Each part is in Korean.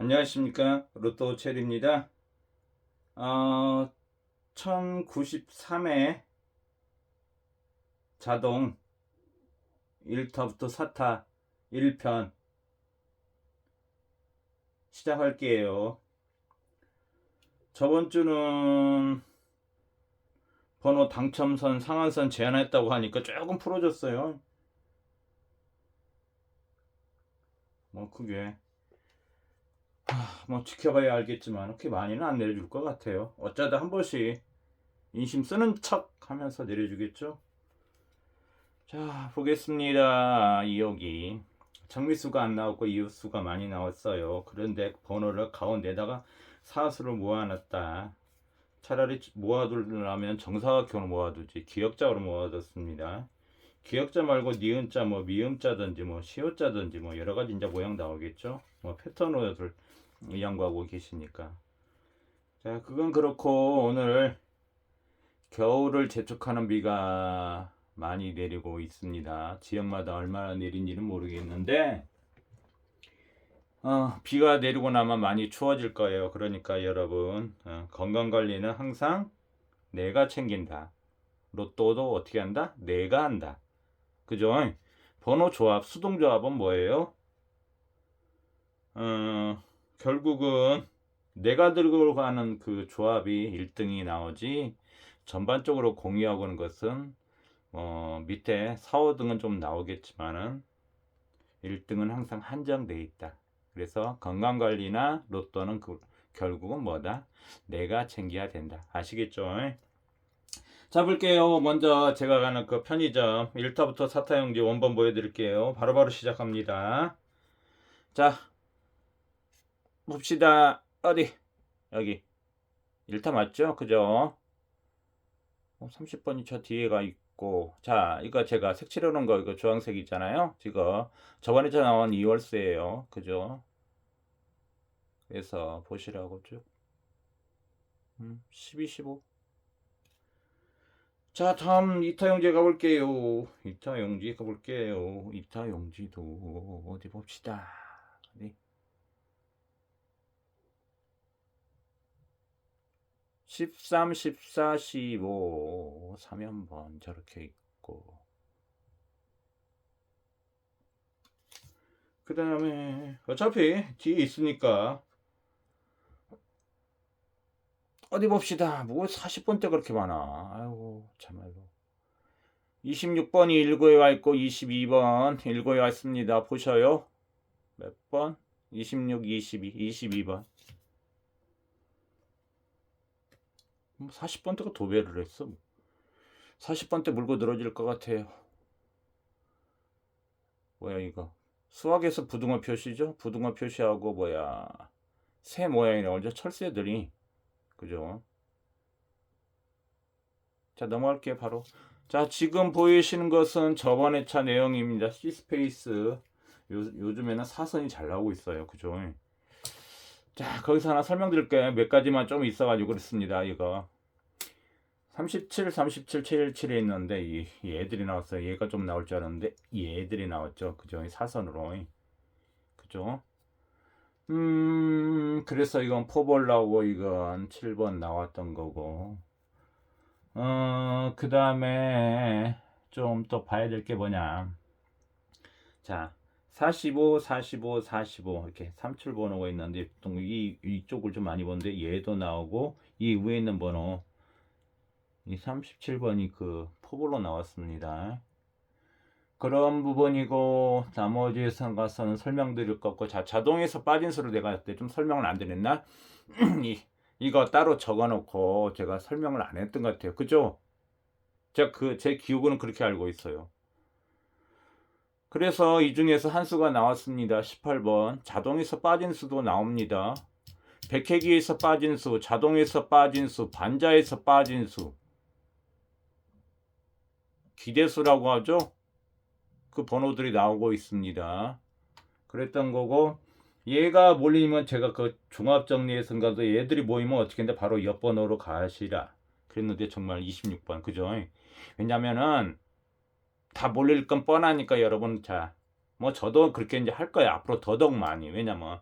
안녕하십니까 로또 체리입니다. 어, 1093회 자동 1타부터 4타 1편 시작할게요. 저번 주는 번호 당첨선 상한선 제한했다고 하니까 조금 풀어줬어요. 뭐 그게 뭐 지켜봐야 알겠지만 그렇게 많이는 안 내려줄 것 같아요. 어쩌다 한 번씩 인심 쓰는 척 하면서 내려주겠죠. 자 보겠습니다. 2억이 정미수가 안 나왔고 이웃수가 많이 나왔어요. 그런데 번호를 가운데다가 사수를 모아놨다. 차라리 모아두려면 정사각형으로 모아두지 기역자로 모아뒀습니다. 기역자 말고 니은자 뭐 미음자든지 뭐 시옷자든지 뭐 여러 가지 이제 모양 나오겠죠. 뭐 패턴으로 양보하고 계시니까. 자, 그건 그렇고 오늘 겨울을 재촉하는 비가 많이 내리고 있습니다. 지역마다 얼마나 내린지는 모르겠는데 어, 비가 내리고 나면 많이 추워질 거예요. 그러니까 여러분 어, 건강 관리는 항상 내가 챙긴다. 로또도 어떻게 한다? 내가 한다. 그죠? 번호 조합, 수동 조합은 뭐예요? 어, 결국은 내가 들고 가는 그 조합이 1등이 나오지 전반적으로 공유하고 하는 것은 어, 밑에 4, 5등은 좀 나오겠지만은 1등은 항상 한정돼 있다. 그래서 건강관리나 로또는 그, 결국은 뭐다? 내가 챙겨야 된다. 아시겠죠? 자 볼게요. 먼저 제가 가는 그 편의점 1타부터 4타 용지 원본 보여드릴게요. 바로바로 시작합니다. 자 봅시다. 어디? 여기. 1타 맞죠? 그죠? 어, 30번이 저 뒤에가 있고. 자, 이거 제가 색칠해 놓은 거, 이거 주황색 있잖아요? 지금. 저번에 저 나온 2월세예요 그죠? 그래서 보시라고 쭉. 음, 12, 15. 자, 다음 이타 용지 가볼게요. 이타 용지 가볼게요. 이타 용지도 어디 봅시다. 어 13, 14, 15 3연번 저렇게 있고. 그 다음에 어차피 뒤에 있으니까 어디 봅시다. 뭐 40번대 그렇게 많아. 아이고 참말로. 26번이 1구에 와 있고 22번 1구에 와 있습니다. 보셔요. 몇 번? 26, 22, 22번 40번 대가 도배를 했어. 40번 대 물고 늘어질 것 같아요. 뭐야 이거? 수학에서 부등호 표시죠? 부등호 표시하고 뭐야 새 모양이 나오죠? 철새들이 그죠? 자 넘어갈게요 바로. 자 지금 보이시는 것은 저번에 차 내용입니다. C스페이스 요, 요즘에는 사선이 잘 나오고 있어요. 그죠? 자, 거기서 하나 설명드릴게요. 몇 가지만 좀 있어가지고 그렇습니다. 이거. 37, 37, 77에 있는데, 이, 이 애들이 나왔어요. 얘가 좀 나올 줄 알았는데, 이 애들이 나왔죠. 그죠? 이 사선으로. 그죠? 음, 그래서 이건 포볼 나오고, 이건 7번 나왔던 거고. 어, 그 다음에 좀 또 봐야 될 게 뭐냐. 자, 45, 45, 45 이렇게 3출 번호가 있는데 이 이쪽을 좀 많이 보는데 얘도 나오고 이 위에 있는 번호 이 37번이 그 포볼로 나왔습니다. 그런 부분이고 나머지 상가서는 설명드릴 거 없고 자 자동에서 빠진 수로 내가 그때 좀 설명을 안 드렸나? 이 이거 따로 적어놓고 제가 설명을 안 했던 것 같아요. 그죠? 제가 그 제 기억으로는 그렇게 알고 있어요. 그래서 이 중에서 한 수가 나왔습니다. 18번. 자동에서 빠진 수도 나옵니다. 백회기에서 빠진 수, 자동에서 빠진 수, 반자에서 빠진 수. 기대수라고 하죠. 그 번호들이 나오고 있습니다. 그랬던 거고 얘가 몰리면 제가 그 종합정리에서인가도 얘들이 모이면 어떻게 했는데 바로 옆번호로 가시라. 그랬는데 정말 26번. 그죠? 왜냐면은 다 몰릴 건 뻔하니까 여러분 자 뭐 저도 그렇게 이제 할 거예요 앞으로 더더욱 많이 왜냐면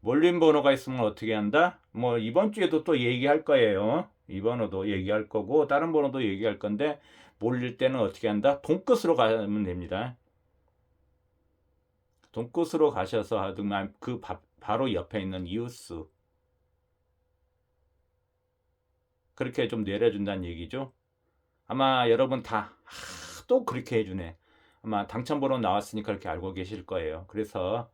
몰린 번호가 있으면 어떻게 한다? 뭐 이번 주에도 또 얘기할 거예요. 이 번호도 얘기할 거고 다른 번호도 얘기할 건데 몰릴 때는 어떻게 한다? 동끝으로 가면 됩니다. 동끝으로 가셔서 하든만 그 바, 바로 옆에 있는 이웃수 그렇게 좀 내려준다는 얘기죠. 아마 여러분 다 또 그렇게 해주네. 아마 당첨 번호 나왔으니까 그렇게 알고 계실 거예요. 그래서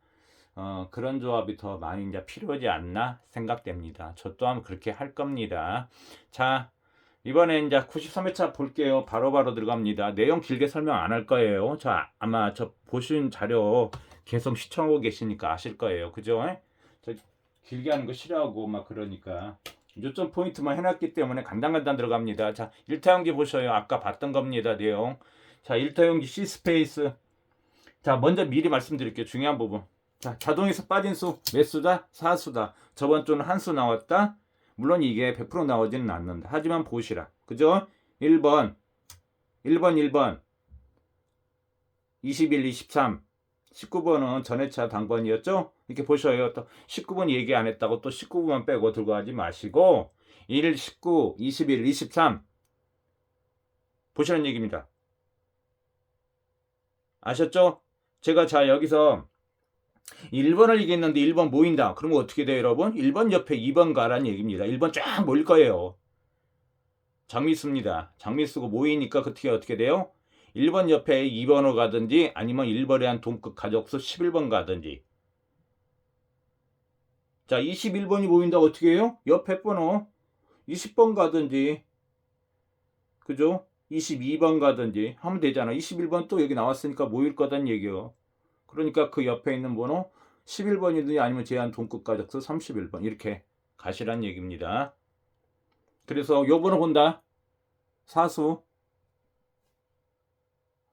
어, 그런 조합이 더 많이 이제 필요하지 않나 생각됩니다. 저 또한 그렇게 할 겁니다. 자, 이번에 이제 93회차 볼게요. 바로바로 바로 들어갑니다. 내용 길게 설명 안 할 거예요. 자, 아마 저 보신 자료 계속 시청하고 계시니까 아실 거예요. 그죠? 저 길게 하는 거 싫어하고 막 그러니까. 요점 포인트만 해놨기 때문에 간단간단 들어갑니다. 자, 일타형기 보셔요. 아까 봤던 겁니다. 내용. 자, 일타형기 C 스페이스. 자, 먼저 미리 말씀드릴게요. 중요한 부분. 자, 자동에서 빠진 수 몇 수다? 4수다. 저번 주는 한 수 나왔다. 물론 이게 100% 나오지는 않는다. 하지만 보시라. 그죠? 1번. 1번, 1번. 21, 23. 19번은 전회차 당번이었죠? 이렇게 보셔요. 또 19번 얘기 안 했다고 또 19번만 빼고 들고 가지 마시고 1, 19, 21, 23 보시는 얘기입니다. 아셨죠? 제가 자 여기서 1번을 얘기했는데 1번 모인다. 그러면 어떻게 돼요, 여러분? 1번 옆에 2번 가라는 얘기입니다. 1번 쫙 모일 거예요. 장미수입니다. 장미수고 모이니까 어떻게 어떻게 돼요? 1번 옆에 2번으로 가든지 아니면 1번에 한 동급 가족수 11번 가든지 자 21번이 모인다 어떻게 해요? 옆에 번호 20번 가든지 그죠? 22번 가든지 하면 되잖아 21번 또 여기 나왔으니까 모일 거단 얘기요 그러니까 그 옆에 있는 번호 11번이든지 아니면 제한 동급 가족수 31번 이렇게 가시란 얘기입니다 그래서 요 번호 본다 사수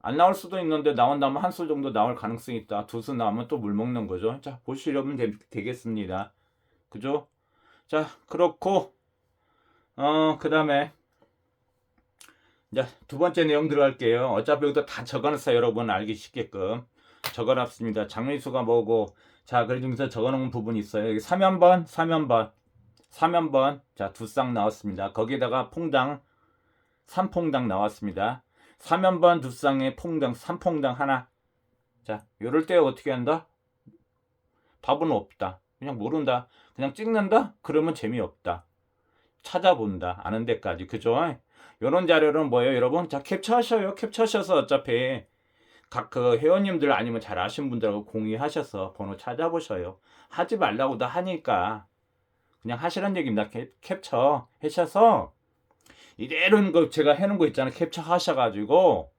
안 나올 수도 있는데 나온다면 한 수 정도 나올 가능성이 있다. 두 수 나오면 또 물 먹는 거죠. 자, 보시려면 되, 겠습니다 그죠? 자, 그렇고, 어, 그 다음에, 이제 두 번째 내용 들어갈게요. 어차피 여기도 다 적어놨어요. 여러분 알기 쉽게끔. 적어놨습니다. 장미수가 뭐고, 자, 그 중에서 적어놓은 부분이 있어요. 여기 3연번, 3연번, 3연번. 자, 두 쌍 나왔습니다. 거기다가 퐁당, 3퐁당 나왔습니다. 3연반 두 쌍에 퐁당 3퐁당 하나 자 요럴 때 어떻게 한다? 답은 없다 그냥 모른다 그냥 찍는다? 그러면 재미없다 찾아본다 아는 데까지 그죠? 요런 자료는 뭐예요 여러분? 자 캡처하셔요 캡처하셔서 어차피 각 그 회원님들 아니면 잘 아신 분들하고 공유하셔서 번호 찾아보셔요 하지 말라고도 하니까 그냥 하시란 얘기입니다 캡, 캡처 하셔서 이대로는 거 제가 해놓은 거 있잖아요. 캡처 하셔가지고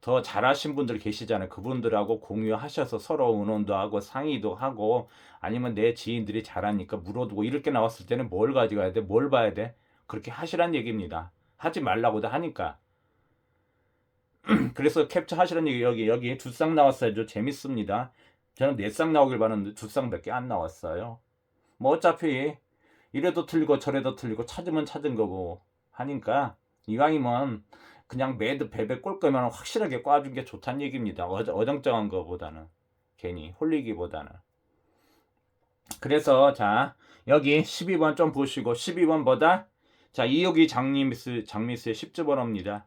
더 잘하신 분들 계시잖아요. 그분들하고 공유하셔서 서로 의논도 하고 상의도 하고 아니면 내 지인들이 잘하니까 물어두고 이렇게 나왔을 때는 뭘 가져가야 돼? 뭘 봐야 돼? 그렇게 하시란 얘기입니다. 하지 말라고도 하니까. 그래서 캡처 하시란 얘기 여기 여기 두 쌍 나왔어요. 재밌습니다. 저는 네 쌍 나오길 바랐는데 두 쌍밖에 안 나왔어요. 뭐 어차피 이래도 틀리고 저래도 틀리고 찾으면 찾은 거고 하니까 이왕이면 그냥 매드 베베 꼴 거면 확실하게 꽈준 게 좋다는 얘기입니다. 어정쩡한 거보다는 괜히 홀리기보다는. 그래서 자 여기 12번 좀 보시고 12번보다 자 이여기 장미스 장미스의 10주 번호입니다.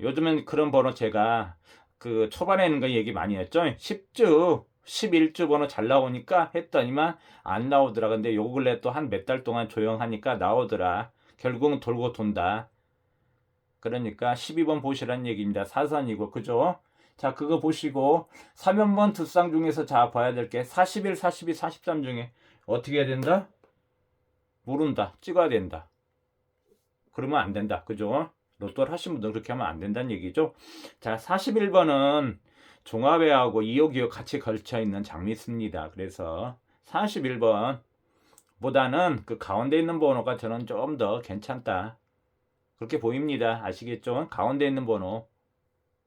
요즘엔 그런 번호 제가 그 초반에 있는 거 얘기 많이 했죠. 10주 11주 번호 잘 나오니까 했더니만 안 나오더라. 근데 요 근래 또 한 몇 달 동안 조용하니까 나오더라. 결국은 돌고 돈다. 그러니까 12번 보시라는 얘기입니다. 사선이고 그죠? 자 그거 보시고 3연번 두 쌍 중에서 자 봐야 될 게 41, 42, 43 중에 어떻게 해야 된다? 모른다. 찍어야 된다. 그러면 안 된다. 그죠? 로또를 하신 분들은 그렇게 하면 안 된다는 얘기죠. 자 41번은 종합회하고 2호 기호 같이 걸쳐 있는 장미수입니다. 그래서 41번 보다는 그 가운데 있는 번호가 저는 좀 더 괜찮다. 그렇게 보입니다. 아시겠죠? 가운데 있는 번호.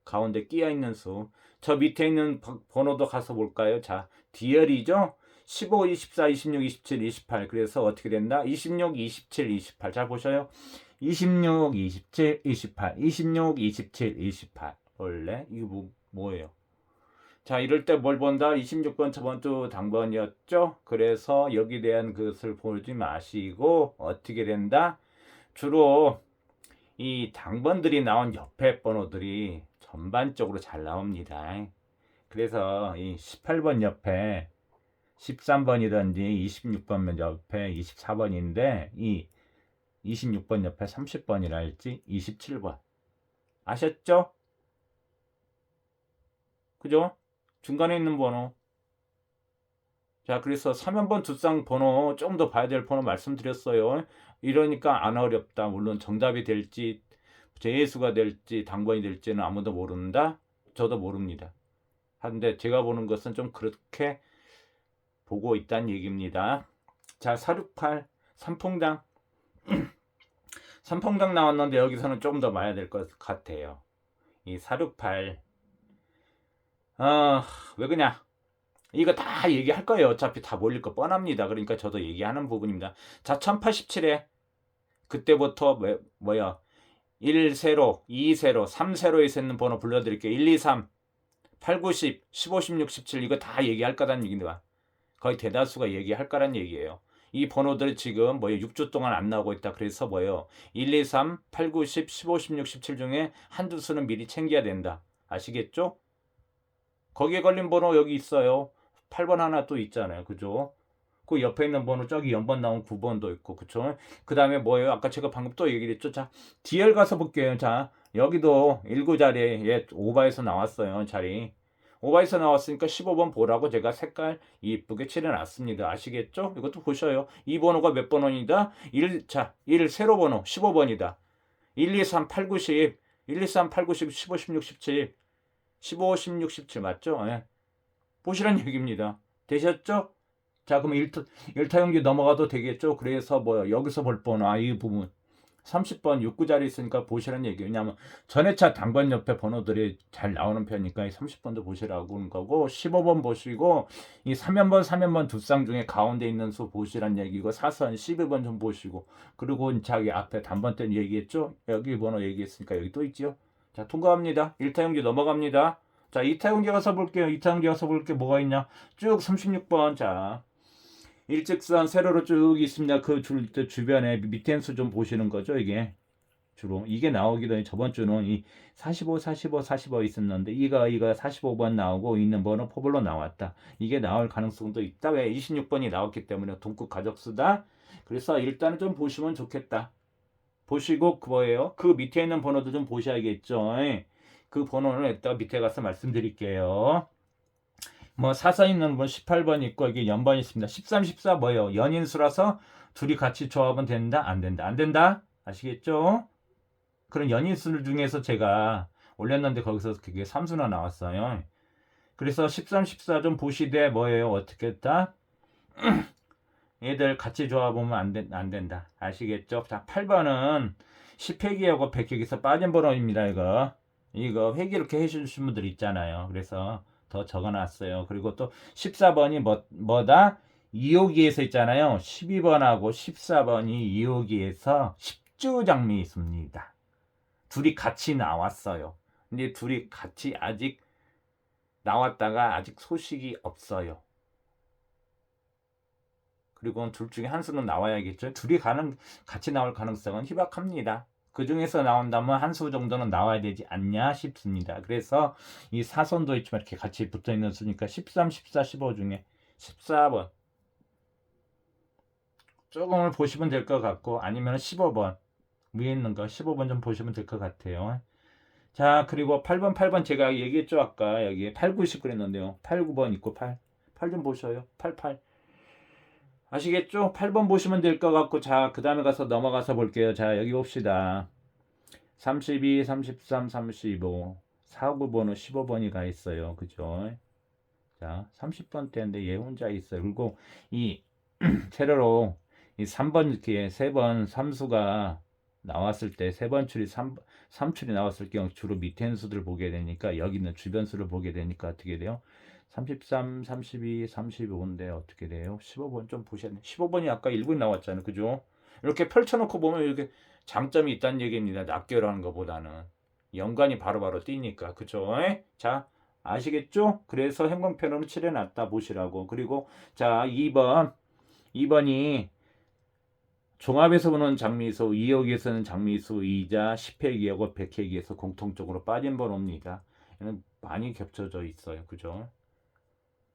가운데 끼어 있는 수. 저 밑에 있는 번호도 가서 볼까요? 자, 디얼이죠? 15, 24, 26, 27, 28. 그래서 어떻게 된다? 26, 27, 28. 잘 보셔요. 26, 27, 28. 26, 27, 28. 원래 이거 뭐, 뭐예요? 자, 이럴 때 뭘 본다? 26번 저번 주 당번이었죠? 그래서 여기에 대한 것을 보지 마시고 어떻게 된다? 주로 이 당번들이 나온 옆에 번호들이 전반적으로 잘 나옵니다. 그래서 이 18번 옆에 13번이든지 26번 옆에 24번인데 이 26번 옆에 30번이랄지 27번. 아셨죠? 그죠? 중간에 있는 번호. 자 그래서 3연번 두쌍 번호 좀 더 봐야 될 번호 말씀드렸어요. 이러니까 안 어렵다. 물론 정답이 될지 제수가 될지 당번이 될지는 아무도 모른다? 저도 모릅니다. 한데 제가 보는 것은 좀 그렇게 보고 있다는 얘기입니다. 자 468 삼풍당 삼풍당 나왔는데 여기서는 좀더 봐야 될것 같아요 이 468 아, 왜 그냐? 이거 다 얘기할 거예요. 어차피 다 몰릴 거 뻔합니다. 그러니까 저도 얘기하는 부분입니다. 자, 1087에 그때부터 왜, 뭐야? 1세로, 2세로, 3세로에 있는 번호 불러드릴게요. 1, 2, 3, 8, 9, 10, 15, 16, 17 이거 다 얘기할 거라는 얘기입니다. 거의 대다수가 얘기할 거란 얘기예요. 이 번호들 지금 뭐예요? 6주 동안 안 나오고 있다. 그래서 뭐예요? 1, 2, 3, 8, 9, 10, 15, 16, 17 중에 한두 수는 미리 챙겨야 된다. 아시겠죠? 거기에 걸린 번호 여기 있어요. 8번 하나 또 있잖아요. 그죠? 그 옆에 있는 번호 저기 연번 나온 9번도 있고 그쵸? 그 다음에 뭐예요? 아까 제가 방금 또 얘기를 했죠. 자, DL 가서 볼게요. 자, 여기도 19 자리에 예, 오바에서 나왔어요. 자리. 오바에서 나왔으니까 15번 보라고 제가 색깔 이쁘게 칠해놨습니다. 아시겠죠? 이것도 보셔요. 이 번호가 몇 번호이다? 1, 자, 1 세로 번호 15번이다. 1, 2, 3, 8, 9, 10. 1, 2, 3, 8, 9, 10, 15, 16, 17. 15, 16, 17 맞죠? 예. 보시란 얘기입니다. 되셨죠? 자, 그럼 1타, 1타 연기 넘어가도 되겠죠? 그래서 뭐 여기서 볼 번호, 아, 이 부분. 30번 6구 자리 있으니까 보시란 얘기예요. 왜냐하면 전회차 당번 옆에 번호들이 잘 나오는 편이니까 30번도 보시라고 하는 거고 15번 보시고 이 3연번 3연번 두 쌍 중에 가운데 있는 수 보시란 얘기고 사선 12번 좀 보시고 그리고 자기 앞에 단번 때는 얘기했죠? 여기 번호 얘기했으니까 여기 또 있지요? 자, 통과합니다. 1타 용기 넘어갑니다. 자, 2타 용기 가서 볼게요. 2타 용기 가서 볼게 뭐가 있냐? 쭉 36번. 자, 일직선 세로로 쭉 있습니다. 그 줄 주변에 밑에 수좀 보시는 거죠, 이게. 주로 이게 나오기 전에 저번 주는 이 45, 45, 45 있었는데 이거 이거 45번 나오고 있는 번호 포블로 나왔다. 이게 나올 가능성도 있다. 왜 26번이 나왔기 때문에 동급 가족수다. 그래서 일단은 좀 보시면 좋겠다. 보시고 그 뭐예요? 그 밑에 있는 번호도 좀 보셔야겠죠. 그 번호는 이따가 밑에 가서 말씀드릴게요. 뭐 사선 있는 분 18번 있고 여기 연번 있습니다. 13, 14 뭐예요? 연인 수라서 둘이 같이 조합은 된다? 안 된다? 안 된다? 아시겠죠? 그런 연인 수 중에서 제가 올렸는데 거기서 그게 3수나 나왔어요. 그래서 13, 14 좀 보시되 뭐예요? 어떻게 했다? 얘들 같이 조합하면 안, 된, 안 된다. 아시겠죠? 자, 8번은 10회기하고 100회기에서 빠진 번호입니다, 이거. 이거 회기 이렇게 해주신 분들 있잖아요. 그래서 더 적어놨어요. 그리고 또 14번이 뭐, 뭐다? 2호기에서 있잖아요. 12번하고 14번이 2호기에서 10주 장미 있습니다. 둘이 같이 나왔어요. 근데 둘이 같이 아직 나왔다가 아직 소식이 없어요. 그리고 둘 중에 한 수는 나와야겠죠. 둘이 가는 같이 나올 가능성은 희박합니다. 그 중에서 나온다면 한 수 정도는 나와야 되지 않냐 싶습니다. 그래서 이 사선도 있지만 이렇게 같이 붙어 있는 수니까 13, 14, 15 중에 14번 조금을 보시면 될 것 같고 아니면 15번 위에 있는 거 15번 좀 보시면 될 것 같아요. 자 그리고 8번 8번 제가 얘기했죠 아까 여기 8, 9, 10 그랬는데요. 8, 9번 있고 8 8 좀 보셔요. 8, 8 아시겠죠? 8번 보시면 될 것 같고 자 그 다음에 가서 넘어가서 볼게요. 자 여기 봅시다. 32, 33, 35 4구번호 15번이 가 있어요. 그죠? 자 30번 때인데 얘 혼자 있어요. 그리고 이 세로로 이 3번 이렇게 세 번 삼수가 나왔을 때 세번 출이 3, 3출이 나왔을 경우 주로 밑에 수들을 보게 되니까 여기 있는 주변 수를 보게 되니까 어떻게 돼요? 33, 32, 35인데 어떻게 돼요? 15번 좀 보셨네. 15번이 아까 1분 나왔잖아요. 그죠? 이렇게 펼쳐놓고 보면 이렇게 장점이 있다는 얘기입니다. 낱개로 하는 것보다는. 연관이 바로바로 띄니까. 그죠? 자, 아시겠죠? 그래서 행방편으로 칠해놨다 보시라고. 그리고 자 2번 2번이 종합에서 보는 장미수, 2억에서는 장미수, 이자, 10회기하고 100회기에서 공통적으로 빠진 번호입니다. 얘는 많이 겹쳐져 있어요. 그죠?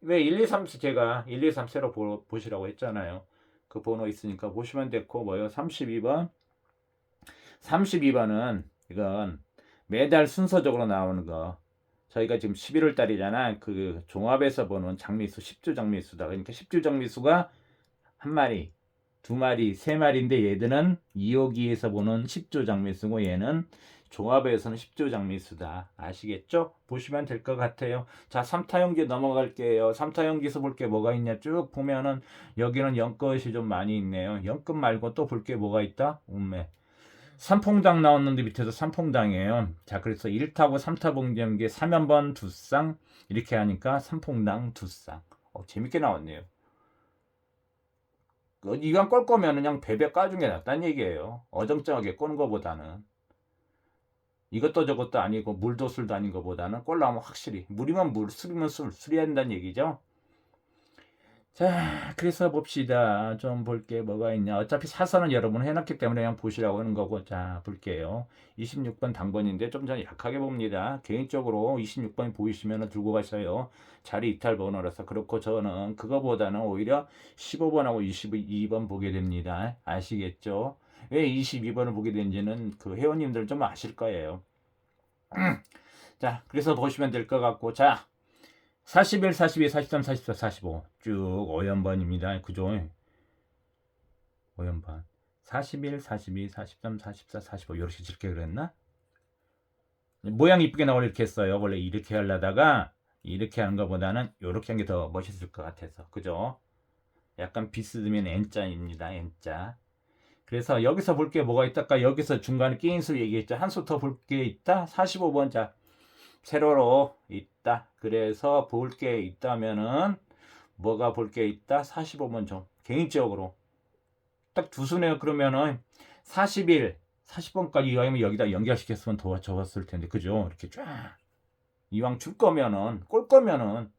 왜 1, 2, 3 제가 1, 2, 3 새로 보, 보시라고 했잖아요. 그 번호 있으니까 보시면 됐고 뭐요? 32번 32번은 이건 매달 순서적으로 나오는 거 저희가 지금 11월 달이잖아 그 종합에서 보는 장미수 10주 장미수다 그러니까 10주 장미수가 한 마리 두 마리 세 마리인데 얘들은 2호기에서 보는 10주 장미수고 얘는 종합에서는 10주 장미수다 아시겠죠? 보시면 될 것 같아요 자 3타용기 넘어갈게요 3타용기에서 볼 게 뭐가 있냐 쭉 보면은 여기는 연것이 좀 많이 있네요 연끝 말고 또 볼 게 뭐가 있다? 운매 삼퐁당 나왔는데 밑에서 삼퐁당이에요. 자, 그래서 1타고 3타 봉점기 3연번 두쌍 이렇게 하니까 삼퐁당 두 쌍. 어, 재밌게 나왔네요. 그 이왕 꼴 거면 그냥 베베 까준 게 낫다는 얘기예요. 어정쩡하게 꼬는 거보다는. 이것도 저것도 아니고 물도 술도 아닌 거보다는 꼴 나오면 확실히 물이면 물, 술이면 술, 술이 한다는 얘기죠. 자, 그래서 봅시다. 좀 볼게 뭐가 있냐. 어차피 사선은 여러분 해놨기 때문에 그냥 보시라고 하는 거고. 자, 볼게요. 26번 당번인데 좀 전에 약하게 봅니다. 개인적으로 26번이 보이시면 들고 가셔요. 자리 이탈 번호라서. 그렇고 저는 그거보다는 오히려 15번하고 22번 보게 됩니다. 아시겠죠? 왜 22번을 보게 된지는 그 회원님들 좀 아실 거예요. 자, 그래서 보시면 될 것 같고. 자, 41, 42, 43, 44, 45. 쭉 5연번입니다. 그죠? 5연번. 41, 42, 43, 44, 45. 이렇게 이렇게 그랬나? 모양 이쁘게 나오려 이렇게 했어요. 원래 이렇게 하려다가 이렇게 하는 것보다는 이렇게 한 게 더 멋있을 것 같아서. 그죠? 약간 비스듬한 N자입니다. N자. 그래서 여기서 볼 게 뭐가 있다까 여기서 중간에 끼인 수 얘기했죠. 한 수 더 볼 게 있다. 45번 자. 세로로 있다. 그래서 볼 게 있다면은 뭐가 볼 게 있다? 45번 좀 개인적으로 딱 두 수네요. 그러면은 41, 40번까지 이왕이면 여기다 연결시켰으면 더 적었을 텐데 그죠? 이렇게 쫙 이왕 줄 거면은 꼴 거면은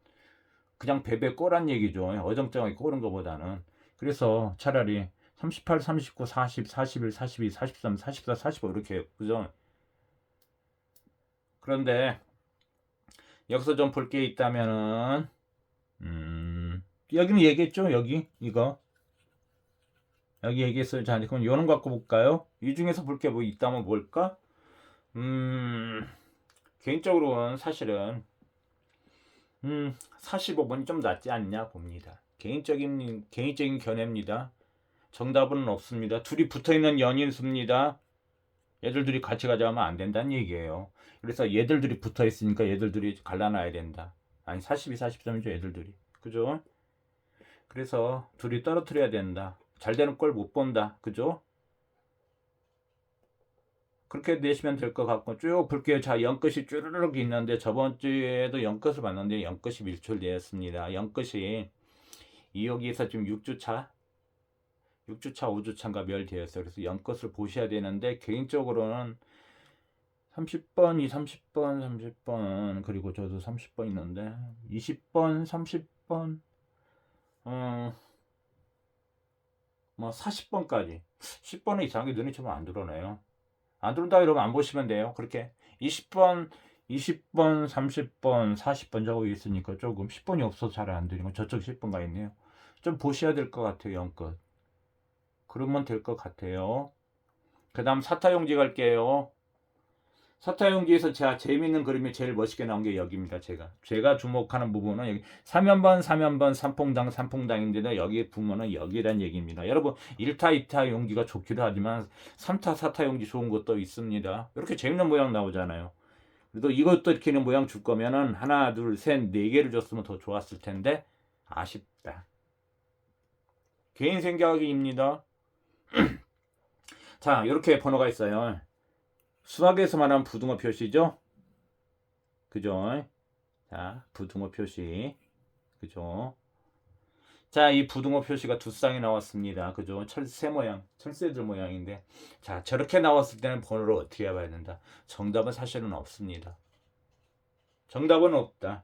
그냥 베베 꼬란 얘기죠. 어정쩡하게 꼬는 것보다는 그래서 차라리 38, 39, 40, 41, 42, 43, 44, 45 이렇게 그죠? 그런데 여기서 좀 볼 게 있다면은 음 여기는 얘기했죠? 여기? 이거? 여기 얘기했어요. 자 그럼 요런 거 갖고 볼까요? 이 중에서 볼 게 뭐 있다면 뭘까? 음 개인적으로는 사실은 음 45번이 좀 낫지 않냐 봅니다. 개인적인 개인적인 견해입니다 정답은 없습니다 둘이 붙어 있는 연인 수입니다 얘들 둘이 같이 가자면 안 된다는 얘기예요 그래서 얘들들이 붙어 있으니까 얘들들이 갈라놔야 된다. 아니 42, 43이죠 얘들들이. 그죠? 그래서 둘이 떨어뜨려야 된다. 잘 되는 걸 못 본다. 그죠? 그렇게 내시면 될 것 같고 쭉 볼게요. 자, 연끝이 쭈르륵 있는데 저번 주에도 연끝을 봤는데 연끝이 밀출되었습니다. 연끝이 2호기에서 지금 6주차 6주차, 5주차인가 멸되었어요. 그래서 연끝을 보셔야 되는데 개인적으로는 30번, 이 30번, 30번, 그리고 저도 30번 있는데, 20번, 30번, 어, 뭐 40번까지. 10번은 이상하게 눈이 좀 안 들어오네요. 안 들어온다 이러면 안 보시면 돼요. 그렇게 20번, 20번, 30번, 40번 적어 있으니까 조금 10번이 없어서 잘 안 들리고 저쪽 10번가 있네요. 좀 보셔야 될 것 같아요, 연끝. 그러면 될 것 같아요. 그 다음 사타용지 갈게요. 서타용기에서 제가 재미있는 그림이 제일 멋있게 나온 게 여기입니다. 제가 제가 주목하는 부분은 여기 3연번 3연번 삼퐁당 삼퐁당인데도 여기 부분은 여기란 얘기입니다. 여러분 1타 2타 용기가 좋기도 하지만 3타 4타 용기 좋은 것도 있습니다. 이렇게 재밌는 모양 나오잖아요. 그래도 이것도 이렇게 는 모양 줄 거면은 하나 둘셋네 개를 줬으면 더 좋았을 텐데 아쉽다. 개인 생각입니다. 자 이렇게 번호가 있어요. 수학에서 말하는 부등호 표시죠? 그죠? 자, 부등호 표시. 그죠? 자, 이 부등호 표시가 두 쌍이 나왔습니다. 그죠? 철새 모양, 철새들 모양인데. 자, 저렇게 나왔을 때는 번호를 어떻게 해봐야 된다? 정답은 사실은 없습니다. 정답은 없다.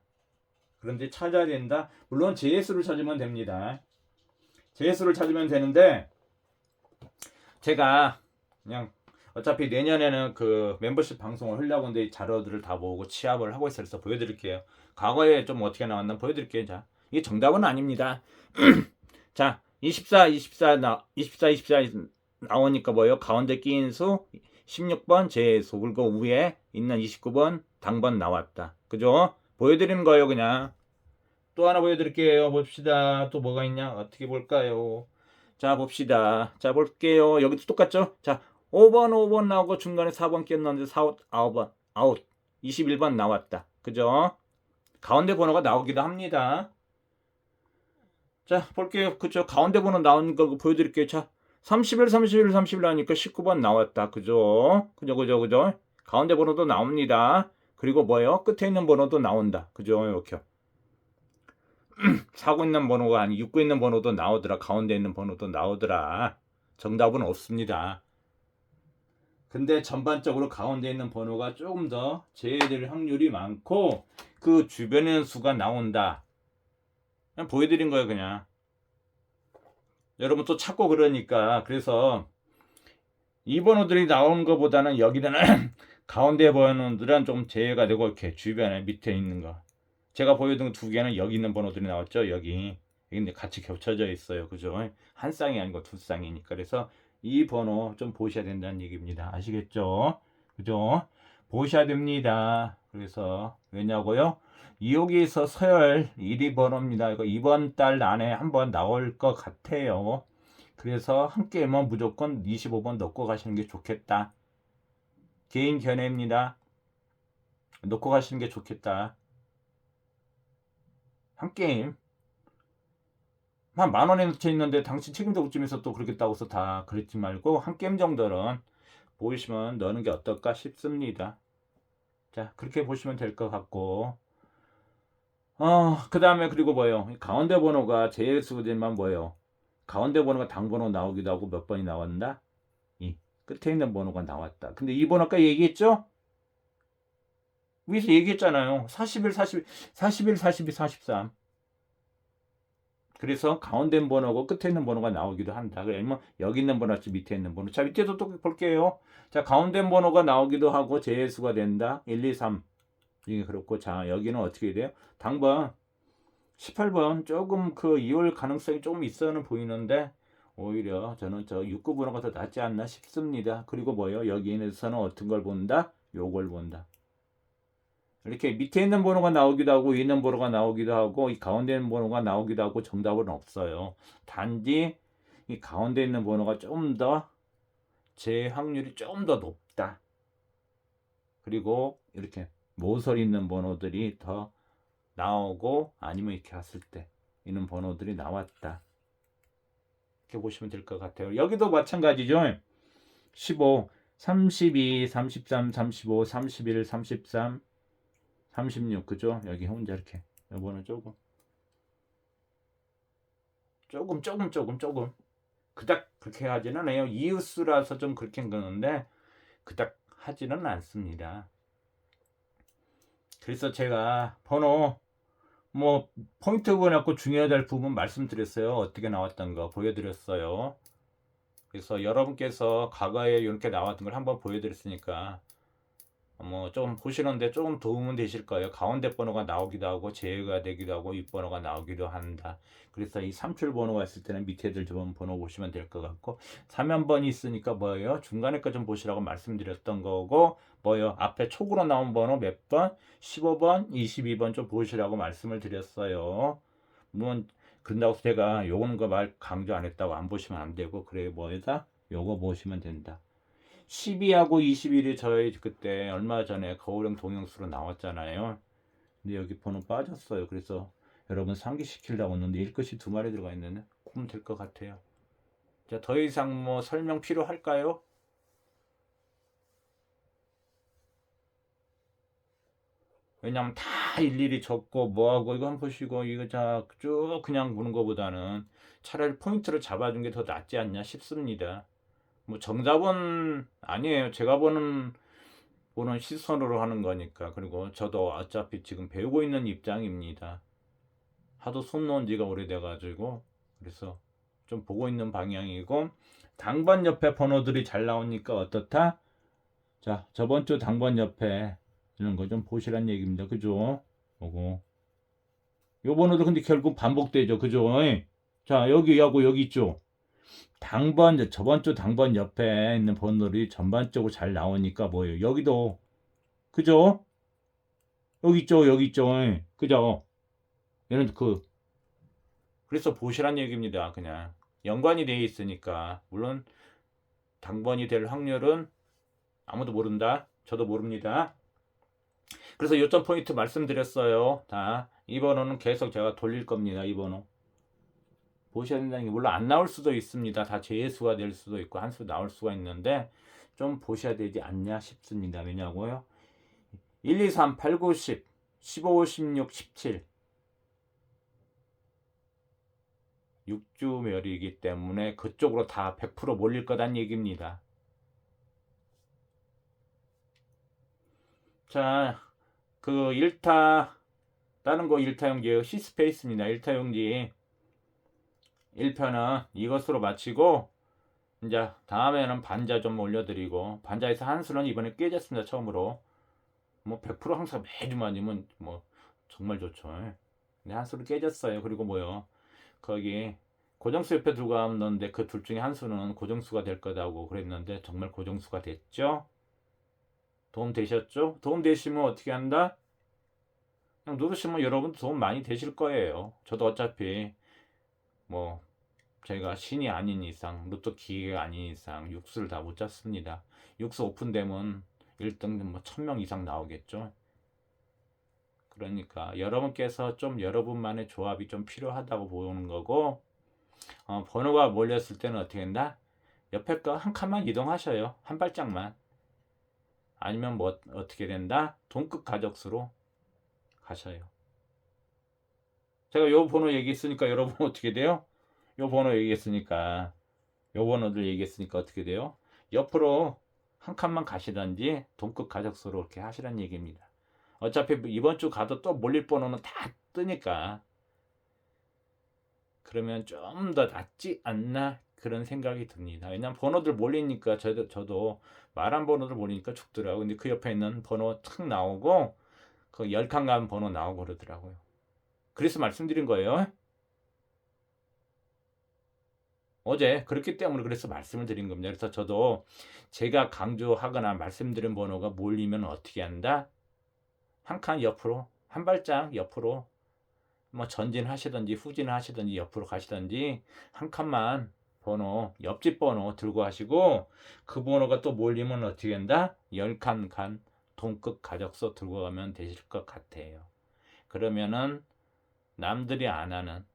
그런데 찾아야 된다. 물론 JS를 찾으면 됩니다. JS를 찾으면 되는데 제가 그냥 어차피 내년에는 그 멤버십 방송을 하려고 하는데 이 자료들을 다 모으고 취합을 하고 있어서 보여드릴게요. 과거에 좀 어떻게 나왔나 보여드릴게요. 자, 이게 정답은 아닙니다. 자, 24, 24, 나, 24, 24 나오니까 뭐예요? 가운데 끼인 수 16번 제수 그리고 위에 있는 29번 당번 나왔다. 그죠? 보여드리는 거예요, 그냥. 또 하나 보여드릴게요. 봅시다. 또 뭐가 있냐? 어떻게 볼까요? 자, 봅시다. 자, 볼게요. 여기도 똑같죠? 자, 5번, 5번 나오고 중간에 4번 꼈는데 4, 9번, 아웃. 21번 나왔다. 그죠? 가운데 번호가 나오기도 합니다. 자, 볼게요. 그죠? 가운데 번호 나온 거 보여드릴게요. 자, 31, 31, 31 나오니까 19번 나왔다. 그죠? 그죠, 그죠, 그죠? 가운데 번호도 나옵니다. 그리고 뭐예요? 끝에 있는 번호도 나온다. 그죠? 이렇게. 사고 있는 번호가 아니, 육고 있는 번호도 나오더라. 가운데 있는 번호도 나오더라. 정답은 없습니다. 근데 전반적으로 가운데 있는 번호가 조금 더 제외될 확률이 많고 그 있는 수가 나온다. 그냥 보여드린 거예요, 그냥. 여러분 또 찾고 그러니까 그래서 이 번호들이 나오는 것보다는 여기는 가운데 번호들은 좀 제외가 되고 이렇게 주변에 밑에 있는 거. 제가 보여준 두 개는 여기 있는 번호들이 나왔죠, 여기. 근데 같이 겹쳐져 있어요, 그죠? 한 쌍이 아니고 두 쌍이니까 그래서 이 번호 좀 보셔야 된다는 얘기입니다. 아시겠죠? 그죠? 보셔야 됩니다. 그래서 왜냐고요? 여기에서 서열 1위 번호입니다. 이거 이번 달 안에 한번 나올 것 같아요. 그래서 한 게임은 무조건 25번 넣고 가시는 게 좋겠다. 개인 견해입니다. 넣고 가시는 게 좋겠다. 한 게임 한 만 원에 넣쳐 있는데 당신 책임자 우쯤에서 또 그렇겠다고 해서 다 그랬지 말고 한 게임 정도는 보시면 넣는 게 어떨까 싶습니다. 자 그렇게 보시면 될 것 같고 어, 그 다음에 그리고 뭐예요? 이 가운데 번호가 제수되만 뭐예요? 가운데 번호가 당 번호 나오기도 하고 몇 번이 나왔나? 이 끝에 있는 번호가 나왔다. 근데 이 번호 아까 얘기했죠? 위에서 얘기했잖아요. 41, 41, 41, 42, 43. 그래서 가운데 번호고 끝에 있는 번호가 나오기도 한다. 그러면 여기 있는 번호지 밑에 있는 번호. 자, 밑에도 또 볼게요. 자, 가운데 번호가 나오기도 하고 제수가 된다. 1, 2, 3. 이게 그렇고 자 여기는 어떻게 돼요? 당번 18번 조금 그 2월 가능성이 조금 있어는 보이는데 오히려 저는 저 6구 번호가 더 낫지 않나 싶습니다. 그리고 뭐요? 여기에서는 어떤 걸 본다? 요걸 본다. 이렇게 밑에 있는 번호가 나오기도 하고 위에 있는 번호가 나오기도 하고 이 가운데 있는 번호가 나오기도 하고 정답은 없어요. 단지 이 가운데 있는 번호가 좀 더 제 확률이 좀 더 높다. 그리고 이렇게 모서리 있는 번호들이 더 나오고 아니면 이렇게 왔을 때 있는 번호들이 나왔다. 이렇게 보시면 될 것 같아요. 여기도 마찬가지죠. 15, 32, 33, 35, 31, 33, 36 그죠? 여기 혼자 이렇게 이번은 조금 조금 조금 조금 조금 그닥 그렇게 하지는 않아요. 이웃수라서 좀 그렇게 한 거는데 그닥 하지는 않습니다. 그래서 제가 번호 뭐 포인트 보내고 중요할 부분 말씀드렸어요. 어떻게 나왔던 거 보여드렸어요. 그래서 여러분께서 과거에 이렇게 나왔던 걸 한번 보여드렸으니까 뭐 좀 보시는데 조금 도움은 되실 거예요. 가운데 번호가 나오기도 하고 제외가 되기도 하고 윗 번호가 나오기도 한다. 그래서 이 삼출 번호가 있을 때는 밑에들 좀 번호 보시면 될 것 같고 3연번이 있으니까 뭐예요? 중간에 거 좀 보시라고 말씀드렸던 거고 뭐요? 앞에 촉으로 나온 번호 몇 번? 15번, 22번 좀 보시라고 말씀을 드렸어요. 물론 그런다고 제가 요거는 거 말 강조 안 했다고 안 보시면 안 되고 그래 뭐에다 요거 보시면 된다. 12하고 21이 저희 그때 얼마 전에 거울형 동영수로 나왔잖아요. 근데 여기 번호 빠졌어요. 그래서 여러분 상기시키려고 했는데 일 것이 두 마리 들어가 있는데 그럼 될 것 같아요. 자, 더 이상 뭐 설명 필요할까요? 왜냐면 다 일일이 적고 뭐하고 이거 한번 보시고 이거 자 쭉 그냥 보는 것보다는 차라리 포인트를 잡아준 게 더 낫지 않냐 싶습니다. 뭐 정답은 아니에요. 제가 보는 보는 시선으로 하는 거니까 그리고 저도 어차피 지금 배우고 있는 입장입니다. 하도 손 놓은 지가 오래돼 가지고 그래서 좀 보고 있는 방향이고 당번 옆에 번호들이 잘 나오니까 어떻다? 자 저번 주 당번 옆에 이런 거 좀 보시란 얘기입니다. 그죠? 요거 요 번호도 근데 결국 반복되죠. 그죠? 자 여기하고 여기 있죠. 당번 저번 주 당번 옆에 있는 번호들이 전반적으로 잘 나오니까 뭐예요? 여기도 그죠? 여기 있죠, 여기 있죠, 그죠? 얘는 그 그래서 보시란 얘기입니다. 그냥 연관이 돼 있으니까 물론 당번이 될 확률은 아무도 모른다. 저도 모릅니다. 그래서 요점 포인트 말씀드렸어요. 다 이 번호는 계속 제가 돌릴 겁니다. 이 번호. 보셔야 된다는 게 물론 안 나올 수도 있습니다. 다 제수가 될 수도 있고 한 수 나올 수가 있는데 좀 보셔야 되지 않냐 싶습니다. 왜냐고요? 1, 2, 3, 8, 9, 10, 15, 16, 17 육주멸이기 때문에 그쪽으로 다 100% 몰릴 거란 얘기입니다. 자, 그 1타 다른 거 1타 용지 시스페이스입니다. 1타 용지 1편은 이것으로 마치고 이제 다음에는 반자 좀 올려드리고 반자에서 한 수는 이번에 깨졌습니다. 처음으로 뭐 100% 항상 매주 맞으면 뭐 정말 좋죠. 근데 한 수를 깨졌어요. 그리고 뭐요? 거기 고정수 옆에 두고 넣는데 그 둘 중에 한 수는 고정수가 될 거다고 그랬는데 정말 고정수가 됐죠? 도움 되셨죠? 도움 되시면 어떻게 한다? 그냥 누르시면 여러분 도움 많이 되실 거예요. 저도 어차피 뭐 제가 신이 아닌 이상 로또 기계가 아닌 이상 육수를 다못 잡습니다. 육수 오픈되면 1등 뭐 1000명 이상 나오겠죠. 그러니까 여러분께서 좀 여러분만의 조합이 좀 필요하다고 보는 거고 어, 번호가 몰렸을 때는 어떻게 한다? 옆에 거 한 칸만 이동하셔요. 한 발짝만. 아니면 뭐 어떻게 된다? 동급 가격수로 가셔요. 제가 요 번호 얘기했으니까 여러분 어떻게 돼요? 요 번호 얘기했으니까 요 번호들 얘기했으니까 어떻게 돼요? 옆으로 한 칸만 가시던지 동급 가격수로 이렇게 하시란 얘기입니다. 어차피 이번 주 가도 또 몰릴 번호는 다 뜨니까 그러면 좀 더 낫지 않나 그런 생각이 듭니다. 왜냐면 번호들 몰리니까 저도 저도 말한 번호들 몰리니까 죽더라고. 근데 그 옆에 있는 번호 탁 나오고 그 열 칸 가는 번호 나오고 그러더라고요. 그래서 말씀드린 거예요. 어제 그렇기 때문에 그래서 말씀을 드린 겁니다. 그래서 저도 제가 강조하거나 말씀드린 번호가 몰리면 어떻게 한다? 한 칸 옆으로, 한 발짝 옆으로 뭐 전진하시든지 후진하시든지 옆으로 가시든지 한 칸만 번호, 옆집 번호 들고 하시고 그 번호가 또 몰리면 어떻게 한다? 열 칸 간 동급 가격서 들고 가면 되실 것 같아요. 그러면은 남들이 안 하는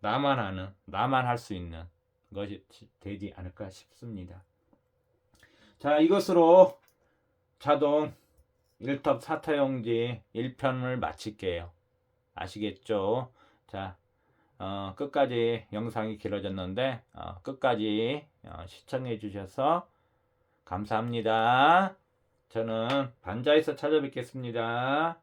나만 하는, 나만 할 수 있는 것이 되지 않을까 싶습니다. 자, 이것으로 자동 1탑 4타용지 1편을 마칠게요. 아시겠죠? 자, 어, 끝까지 영상이 길어졌는데, 어, 끝까지 어, 시청해 주셔서 감사합니다. 저는 반자에서 찾아뵙겠습니다.